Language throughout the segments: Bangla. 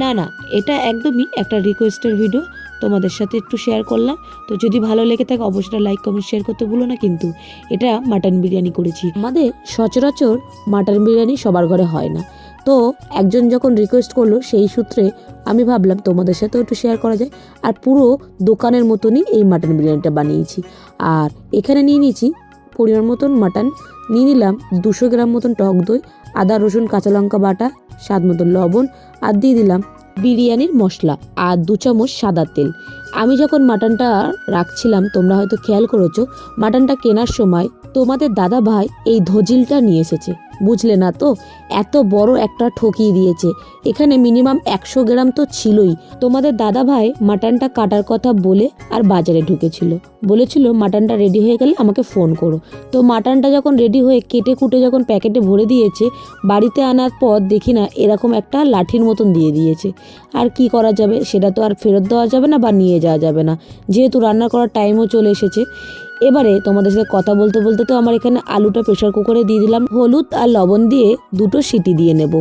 না না, এটা একদমই একটা রিকোয়েস্টের ভিডিও তোমাদের সাথে একটু শেয়ার করলাম। তো যদি ভালো লেগে থাকে, অবশ্যই লাইক কমেন্ট শেয়ার করতে ভুলো না কিন্তু, এটা মাটন বিরিয়ানি করেছি। আমাদের সচরাচর মাটন বিরিয়ানি সবার ঘরে হয় না। তো একজন যখন রিকোয়েস্ট করল, সেই সূত্রে আমি ভাবলাম তোমাদের সাথেও একটু শেয়ার করা যায়। আর পুরো দোকানের মতনই এই মাটন বিরিয়ানিটা বানিয়েছি। আর এখানে নিয়ে নিয়েছি পরিমাণ মতন মাটন নিয়ে নিলাম দুশো গ্রাম মতন টক দই, আদা, রসুন, কাঁচা লঙ্কা বাটা স্বাদ মতো লবণ আর দিয়ে দিলাম বিরিয়ানির মশলা আর দু চামচ সাদা তেল। আমি যখন মাটনটা রাখছিলাম, তোমরা হয়তো খেয়াল করেছ, মাটনটা কেনার সময় তোমাদের দাদা ভাই এই ধজিলটা নিয়ে এসেছে। বুঝলে না তো? এত বড় একটা ঠকিয়ে দিয়েছে। এখানে মিনিমাম একশো গ্রাম তো ছিলই। তোমাদের দাদা ভাই মাটনটা কাটার কথা বলে আর বাজারে ঢুকেছিল। বলেছিল, মাটনটা রেডি হয়ে গেলে আমাকে ফোন করো। তো মাটনটা যখন রেডি হয়ে কেটে কুটে যখন প্যাকেটে ভরে দিয়েছে, বাড়িতে আনার পর দেখি না এরকম একটা লাঠির মতন দিয়ে দিয়েছে। আর কি করা যাবে? সেটা তো আর ফেরত দেওয়া যাবে না বা নিয়ে যাওয়া যাবে না। যেহেতু রান্না করার টাইমও চলে এসেছে। এবারে তোমাদের সাথে কথা বলতে বলতে তো আমার এখানে আলুটা প্রেশার কুকারে দিয়ে দিলাম, হলুদ আর লবণ দিয়ে দুটো সিটি দিয়ে নেব।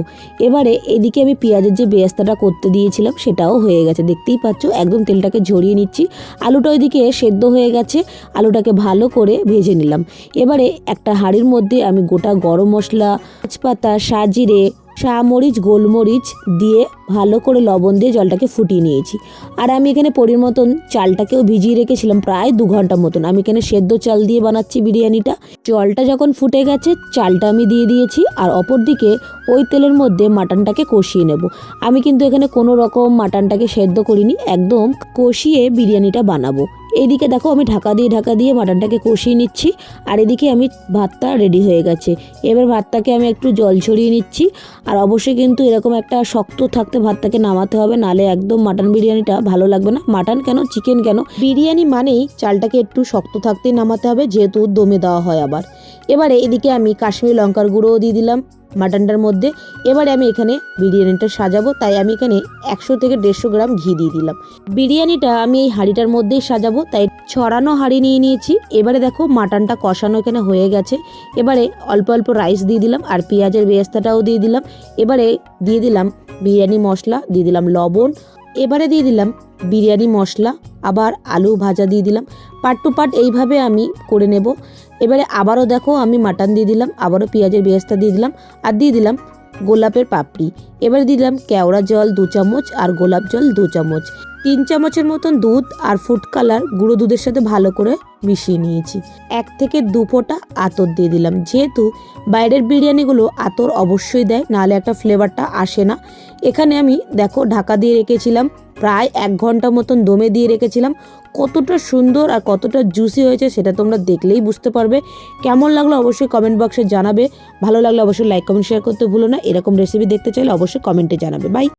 এবারে এদিকে আমি পেঁয়াজের যে বেয়াস্তাটা করতে দিয়েছিলাম সেটাও হয়ে গেছে, দেখতেই পাচ্ছ একদম তেলটাকে ঝরিয়ে নিচ্ছি। আলুটা ওইদিকে সেদ্ধ হয়ে গেছে, আলুটাকে ভালো করে ভেজে নিলাম। এবারে একটা হাঁড়ির মধ্যে আমি গোটা গরম মশলা, তেজপাতা, সাজিরে মরিচ গোলমরিচ দিয়ে ভালো করে লবণ দিয়ে জলটাকে ফুটিয়ে নিয়েছি। আর আমি এখানে পরির মতন চালটাকেও ভিজিয়ে রেখেছিলাম প্রায় দু ঘণ্টা মতন। আমি এখানে সেদ্ধ চাল দিয়ে বানাচ্ছি বিরিয়ানিটা। জলটা যখন ফুটে গেছে, চালটা আমি দিয়ে দিয়েছি আর অপর দিকে ওই তেলের মধ্যে মাটনটাকে কষিয়ে নেব। আমি কিন্তু এখানে কোনো রকম মাটনটাকে সেদ্ধ করিনি, একদম কষিয়ে বিরিয়ানিটা বানাবো। এদিকে দেখো আমি ঢাকা দিয়ে ঢাকা দিয়ে মাটনটাকে কষিয়ে নিচ্ছি, আর এদিকে আমি ভাতটা রেডি হয়ে গেছে। এবার ভাতটাকে আমি একটু জল ছড়িয়ে নিচ্ছি, আর অবশ্যই কিন্তু এরকম একটা শক্ত থাকতে ভাতটাকে নামাতে হবে, নালে একদম মাটন বিরিয়ানিটা ভালো লাগবে না। মাটন কেন চিকেন কেন? বিরিয়ানি মানেই চালটাকে একটু শক্ত থাকতেই নামাতে হবে, যেহেতু দমে দেওয়া হয় আবার। এবারে এদিকে আমি কাশ্মীরি লঙ্কার গুঁড়োও দিয়ে দিলাম। মাটনটার মধ্যে। এবারে আমি এখানে বিরিয়ানিটা সাজাবো, তাই আমি এখানে একশো থেকে দেড়শো গ্রাম ঘি দিয়ে দিলাম। বিরিয়ানিটা আমি এই হাঁড়িটার মধ্যেই সাজাবো, তাই ছড়ানো হাঁড়ি নিয়ে নিয়েছি। এবারে দেখো মাটনটা কষানো এখানে হয়ে গেছে। এবারে অল্প অল্প রাইস দিয়ে দিলাম আর পেঁয়াজের বেস্তাটাও দিয়ে দিলাম। এবারে দিয়ে দিলাম বিরিয়ানি মশলা, দিয়ে দিলাম লবণ। এবারে দিয়ে দিলাম বিরিয়ানি মশলা, আবার আলু ভাজা দিয়ে দিলাম। পার্ট টু পার্ট এইভাবে আমি করে নেব। এবারে আবারও দেখো আমি মাটন দিয়ে দিলাম, আবারও পেঁয়াজের বেহস্তা দিয়ে দিলাম আর দিয়ে দিলাম গোলাপের পাপড়ি। এবারে দিলাম কেওড়া জল দু চামচ আর গোলাপ জল দু চামচ। তিন চামচের মতন দুধ আর ফুড কালার গুঁড়ো দুধের সাথে ভালো করে মিশিয়ে নিয়েছি। এক থেকে দু ফোঁটা আতর দিয়ে দিলাম। যেহেতু বাইরের বিরিয়ানিগুলো আতর অবশ্যই দেয়, নাহলে একটা ফ্লেভারটা আসে না। এখানে আমি, দেখো, ঢাকা দিয়ে রেখেছিলাম, প্রায় এক ঘণ্টা মতন দমে দিয়ে রেখেছিলাম। কতটা সুন্দর আর কতটা জুসি হয়েছে সেটা তোমরা দেখলেই বুঝতে পারবে। কেমন লাগল অবশ্যই কমেন্ট বক্সে জানাবে। ভালো লাগলে অবশ্যই লাইক কমেন্ট শেয়ার করতে ভুলো না। এরকম রেসিপি দেখতে চাইলে অবশ্যই কমেন্টে জানাবে। বাই